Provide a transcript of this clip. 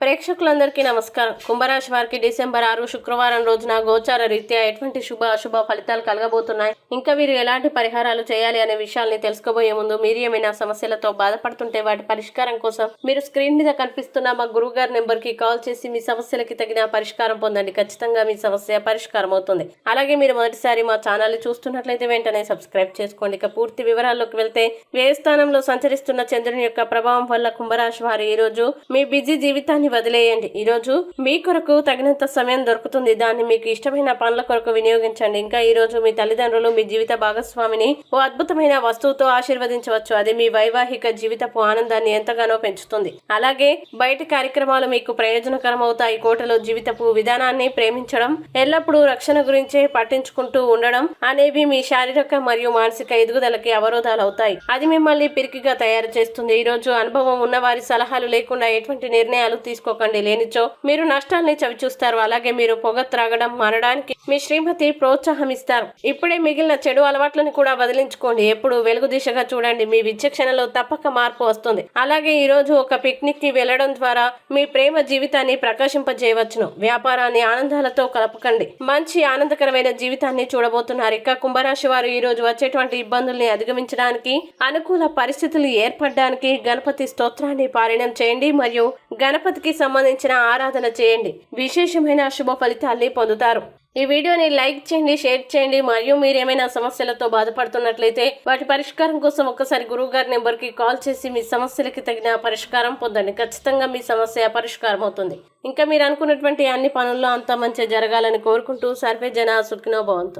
ప్రేక్షకులందరికీ నమస్కారం. కుంభరాశి వారికి డిసెంబర్ ఆరు శుక్రవారం రోజున గోచార రీత్యా ఎటువంటి శుభ అశుభ ఫలితాలు కలగబోతున్నాయి? ఇంకా వీరు ఎలాంటి పరిహారాలు చేయాలి అనే విషయాల్ని తెలుసుకోబోయే ముందు మీరు ఏమైనా సమస్యలతో బాధపడుతుంటే వాటి పరిష్కారం కోసం మీరు స్క్రీన్ మీద కనిపిస్తున్న మా గురువు గారి నెంబర్కి కాల్ చేసి మీ సమస్యలకి తగిన పరిష్కారం పొందండి. ఖచ్చితంగా మీ సమస్య పరిష్కారం అవుతుంది. అలాగే మీరు మొదటిసారి మా ఛానల్ చూస్తున్నట్లయితే వెంటనే సబ్స్క్రైబ్ చేసుకోండి. ఇక పూర్తి వివరాల్లోకి వెళ్తే వ్యయస్థానంలో సంచరిస్తున్న చంద్రుని యొక్క ప్రభావం వల్ల కుంభరాశి వారు ఈ రోజు మీ బిజీ జీవితాన్ని వదిలేయండి. ఈరోజు మీ కొరకు తగినంత సమయం దొరుకుతుంది. దాన్ని మీకు ఇష్టమైన పనుల కొరకు వినియోగించండి. ఇంకా ఈ రోజు మీ తల్లిదండ్రులు మీ జీవిత భాగస్వామిని ఓ అద్భుతమైన వస్తువుతో ఆశీర్వదించవచ్చు. అది మీ వైవాహిక జీవితపు ఆనందాన్ని ఎంతగానో పెంచుతుంది. అలాగే బయట కార్యక్రమాలు మీకు ప్రయోజనకరం అవుతాయి కోటలో జీవితపు విధానాన్ని ప్రేమించడం ఎల్లప్పుడూ రక్షణ గురించే పట్టించుకుంటూ ఉండడం అనేవి మీ శారీరక మరియు మానసిక ఎదుగుదలకి అవరోధాలు అవుతాయి అది మిమ్మల్ని పిరికిగా తయారు చేస్తుంది. ఈ రోజు అనుభవం ఉన్న వారి సలహాలు లేకుండా ఎటువంటి నిర్ణయాలు తీసుకోకండి లేనిచో మీరు నష్టాల్ని చవిచూస్తారు అలాగే మీరు పొగ త్రాగడం మారడానికి మీ శ్రీమతి ప్రోత్సాహం ఇస్తారు ఇప్పుడే మిగిలిన చెడు అలవాట్లను కూడా వదిలించుకోండి. ఎప్పుడు వెలుగు దిశగా చూడండి. మీ విచక్షణలో తప్పక మార్పు వస్తుంది. అలాగే ఈ రోజు ఒక పిక్నిక్కి వెళ్ళడం ద్వారా మీ ప్రేమ జీవితాన్ని ప్రకాశింపజేయవచ్చును. వ్యాపారాన్ని ఆనందాలతో కలపకండి. మంచి ఆనందకరమైన జీవితాన్ని చూడబోతున్నారు. ఇక కుంభరాశి వారు ఈ రోజు వచ్చేటువంటి ఇబ్బందుల్ని అధిగమించడానికి అనుకూల పరిస్థితులు ఏర్పడడానికి గణపతి స్తోత్రాన్ని పారాయణం చేయండి. మరియు గణపతికి సంబంధించిన ఆరాధన చేయండి. విశేషమైన శుభ ఫలితాల్ని పొందుతారు. ఈ వీడియోని లైక్ చేయండి షేర్ చేయండి. మరియు మీరు ఏమైనా సమస్యలతో బాధపడుతున్నట్లయితే వాటి పరిష్కారం కోసం ఒక్కసారి గురువు గారి నెంబర్కి కాల్ చేసి మీ సమస్యలకి తగిన పరిష్కారం పొందండి. ఖచ్చితంగా మీ సమస్య పరిష్కారం అవుతుంది. ఇంకా మీరు అనుకున్నటువంటి అన్ని పనుల్లో అంతా మంచిగా జరగాలని కోరుకుంటూ సర్వే జన సుఖినో భవంతు.